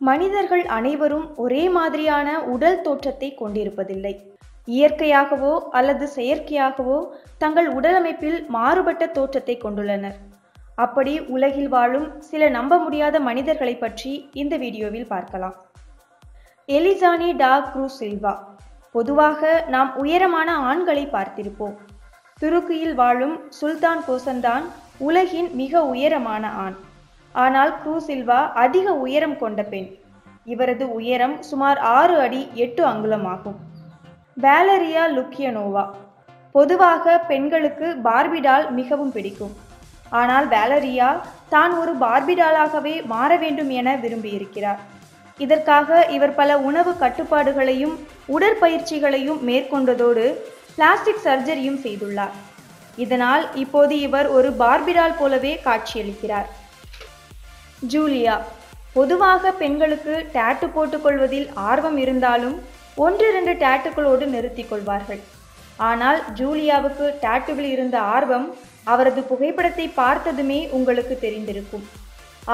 மனிதர்கள் அனைவரும் ஒரே மாதிரியான உடல் தோற்றத்தை கொண்டிருப்பதில்லை. இயற்கையாகவோ அல்லது செயற்கையாகவோ தங்கள் உடலமைப்பில் மாறுபட்ட தோற்றத்தை கொண்டுள்ளனர். அப்படி உலகில் வாழும் சில நம்ப முடியாத மனிதர்களை பற்றி இந்த வீடியோவில் பார்க்கலாம். எலிசானி டா குரூ சில்வா பொதுவாக நாம் உயரமான ஆண்களை பார்த்திருப்போம். துருக்கியில் வாழும் சுல்தான் கோசன்தான் உலகின் மிக உயரமான ஆண். ஆனால் குரூசில்வா அதிக உயரம் கொண்ட பெண். இவரது உயரம் சுமார் ஆறு அடி எட்டு அங்குலம் ஆகும் வேலரியா லுக்கியனோவா. பொதுவாக பெண்களுக்கு பார்பிடால் மிகவும் பிடிக்கும். ஆனால் வேலரியா தான் ஒரு பார்பிடாலாகவே மாற வேண்டும் என விரும்பியிருக்கிறார். இதற்காக இவர் பல உணவு கட்டுப்பாடுகளையும் உடற்பயிற்சிகளையும் மேற்கொண்டதோடு பிளாஸ்டிக் சர்ஜரியும் செய்துள்ளார். இதனால் இப்போது இவர் ஒரு பார்பிடால் போலவே காட்சியளிக்கிறார். ஜூலியா பொதுவாக பெண்களுக்கு டேட்டு போட்டுக்கொள்வதில் ஆர்வம் இருந்தாலும் ஒன்றிரண்டு டேட்டுகளோடு நிறுத்திக் கொள்வார்கள். ஆனால் ஜூலியாவுக்கு டேட்டுவில் இருந்த ஆர்வம் அவரது புகைப்படத்தை பார்த்ததுமே உங்களுக்கு தெரிந்திருக்கும்.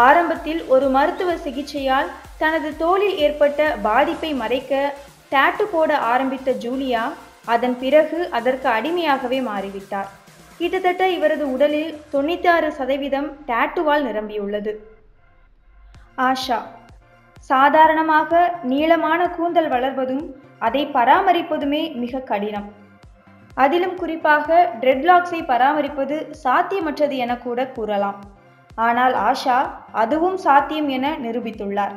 ஆரம்பத்தில் ஒரு மருத்துவ சிகிச்சையால் தனது தோலில் ஏற்பட்ட பாதிப்பை மறைக்க டேட்டு போட ஆரம்பித்த ஜூலியா அதன் பிறகு அதற்கு அடிமையாகவே மாறிவிட்டார். கிட்டத்தட்ட இவரது உடலில் தொண்ணூற்றி ஆறு சதவீதம் டேட்டுவால் நிரம்பியுள்ளது. ஆஷா சாதாரணமாக நீளமான கூந்தல் வளர்வதும் அதை பராமரிப்பதுமே மிக கடினம். அதிலும் குறிப்பாக ட்ரெட்லாக்ஸை பராமரிப்பது சாத்தியமற்றது என கூட கூறலாம். ஆனால் ஆஷா அதுவும் சாத்தியம் என நிரூபித்துள்ளார்.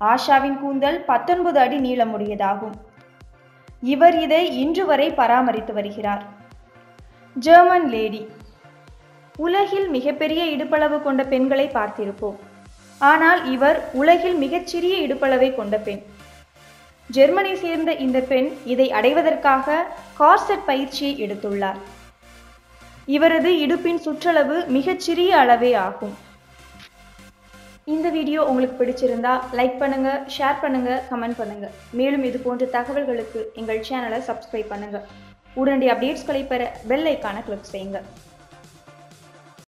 ஆஷாவின் கூந்தல் பத்தொன்பது அடி நீளமுடையதாகும். இவர் இதை இன்று வரை பராமரித்து வருகிறார். ஜெர்மன் லேடி உலகில் மிகப்பெரிய இடுப்பளவு கொண்ட பெண்களை பார்த்திருப்போம். ஆனால் இவர் உலகில் மிகச்சிறிய இடுப்பளவை கொண்ட பெண். ஜெர்மனி சேர்ந்த இந்த பெண் இதை அடைவதற்காக கார்செட் பயிற்சியை எடுத்துள்ளார். இவரது இடுப்பின் சுற்றளவு மிகச்சிறிய அளவே ஆகும். இந்த வீடியோ உங்களுக்கு பிடிச்சிருந்தா லைக் பண்ணுங்க ஷேர் பண்ணுங்க கமெண்ட் பண்ணுங்க. மேலும் இது போன்ற தகவல்களுக்கு எங்கள் சேனலை சப்ஸ்கிரைப் பண்ணுங்க. உடனடி அப்டேட்ஸ்களை பெற பெல் ஐக்கான கிளிக் செய்யுங்க.